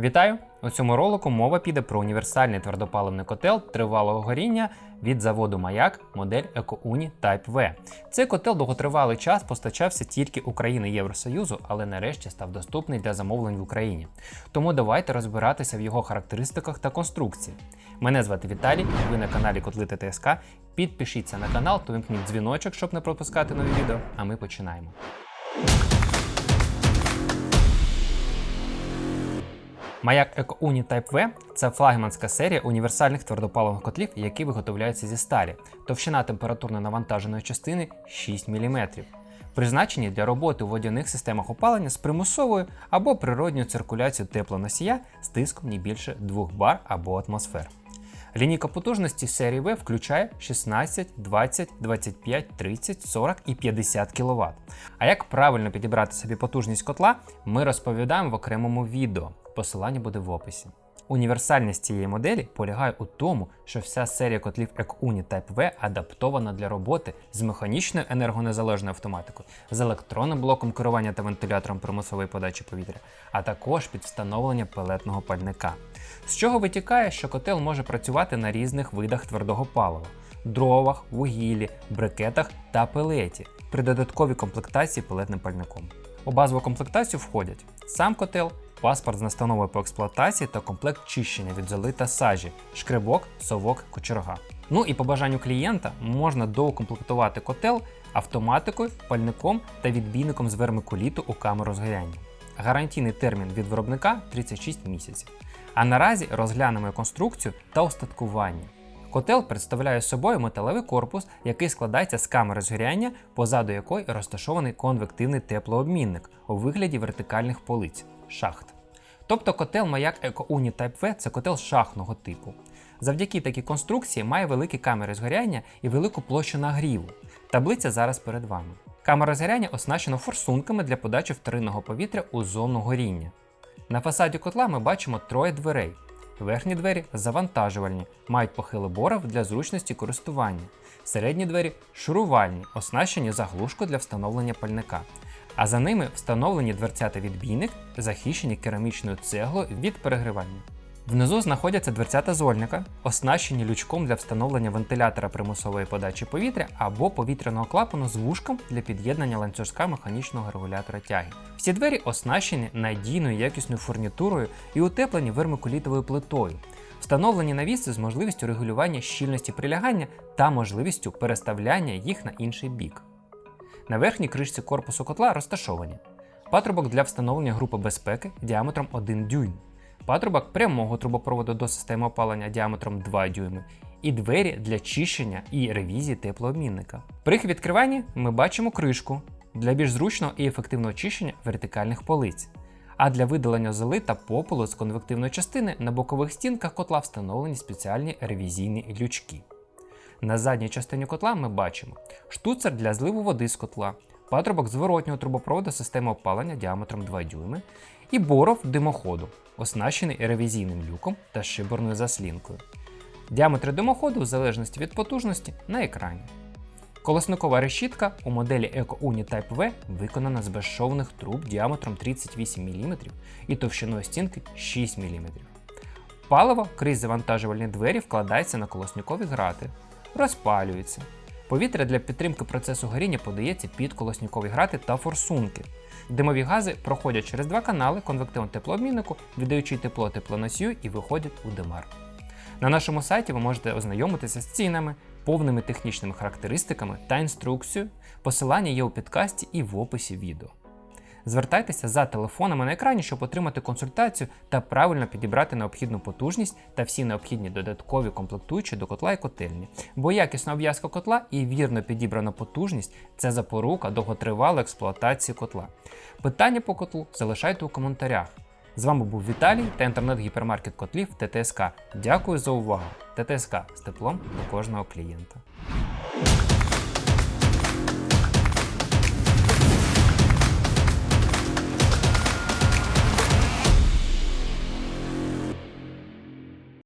Вітаю! У цьому ролику мова піде про універсальний твердопаливний котел тривалого горіння від заводу Маяк модель EcoUni Type V. Цей котел довготривалий час постачався тільки Україні Євросоюзу, але нарешті став доступний для замовлень в Україні. Тому давайте розбиратися в його характеристиках та конструкції. Мене звати Віталій, ви на каналі Котли ТТСК. Підпишіться на канал, то вимкніть дзвіночок, щоб не пропускати нові відео. А ми починаємо. Маяк EcoUni Type V це флагманська серія універсальних твердопаливних котлів, які виготовляються зі сталі. Товщина температурно навантаженої частини 6 мм. Призначені для роботи у водяних системах опалення з примусовою або природньою циркуляцією теплоносія з тиском не більше 2 бар або атмосфер. Лінійка потужності серії V включає 16, 20, 25, 30, 40 і 50 кВт. А як правильно підібрати собі потужність котла, ми розповідаємо в окремому відео. Посилання буде в описі. Універсальність цієї моделі полягає у тому, що вся серія котлів EcoUni Type V адаптована для роботи з механічною енергонезалежною автоматикою, з електронним блоком керування та вентилятором примусової подачі повітря, а також під встановлення пелетного пальника. З чого витікає, що котел може працювати на різних видах твердого палива дровах, вугіллі, брикетах та пелеті при додатковій комплектації пелетним пальником. У базову комплектацію входять сам котел, паспорт з настановою по експлуатації та комплект чищення від золи та сажі, шкребок, совок, кочерга. Ну і по бажанню клієнта можна доукомплектувати котел автоматикою, пальником та відбійником з вермикуліту у камеру згоряння. Гарантійний термін від виробника 36 місяців. А наразі розглянемо конструкцію та устаткування. Котел представляє собою металевий корпус, який складається з камери згоряння, позаду якої розташований конвективний теплообмінник у вигляді вертикальних полиць шахт. Тобто котел Маяк EcoUni Type V це котел шахтного типу. Завдяки такій конструкції має великі камери згоряння і велику площу нагріву. Таблиця зараз перед вами. Камера згоряння оснащена форсунками для подачі вторинного повітря у зону горіння. На фасаді котла ми бачимо троє дверей. Верхні двері завантажувальні, мають похили боров для зручності користування. Середні двері шурувальні, оснащені заглушкою для встановлення пальника. А за ними встановлені дверцята відбійник, захищені керамічною цеглою від перегрівання. Внизу знаходяться дверцята зольника, оснащені лючком для встановлення вентилятора примусової подачі повітря або повітряного клапану з вушком для під'єднання ланцюжка механічного регулятора тяги. Всі двері оснащені надійною якісною фурнітурою і утеплені вермикулітовою плитою, встановлені навіси з можливістю регулювання щільності прилягання та можливістю переставляння їх на інший бік. На верхній кришці корпусу котла розташовані патрубок для встановлення групи безпеки діаметром 1 дюйм, патрубок прямого трубопроводу до системи опалення діаметром 2 дюйми і двері для чищення і ревізії теплообмінника. При їх відкриванні ми бачимо кришку для більш зручного і ефективного чищення вертикальних полиць. А для видалення золи та попелу з конвективної частини на бокових стінках котла встановлені спеціальні ревізійні лючки. На задній частині котла ми бачимо штуцер для зливу води з котла, патрубок зворотнього трубопроводу системи опалення діаметром 2 дюйми і боров димоходу, оснащений ревізійним люком та шиберною заслінкою. Діаметри димоходу в залежності від потужності на екрані. Колосникова решітка у моделі EcoUni Type V виконана з безшовних труб діаметром 38 мм і товщиною стінки 6 мм. Паливо крізь завантажувальні двері вкладається на колосникові грати, розпалюється. Повітря для підтримки процесу горіння подається під колосникові грати та форсунки. Димові гази проходять через два канали конвективного теплообміннику, віддаючи тепло теплоносію і виходять у димар. На нашому сайті ви можете ознайомитися з цінами, повними технічними характеристиками та інструкцією. Посилання є у підкасті і в описі відео. Звертайтеся за телефонами на екрані, щоб отримати консультацію та правильно підібрати необхідну потужність та всі необхідні додаткові комплектуючі до котла і котельні. Бо якісна обв'язка котла і вірно підібрана потужність це запорука довготривалої експлуатації котла. Питання по котлу залишайте у коментарях. З вами був Віталій та інтернет-гіпермаркет котлів ТТСК. Дякую за увагу. ТТСК з теплом до кожного клієнта.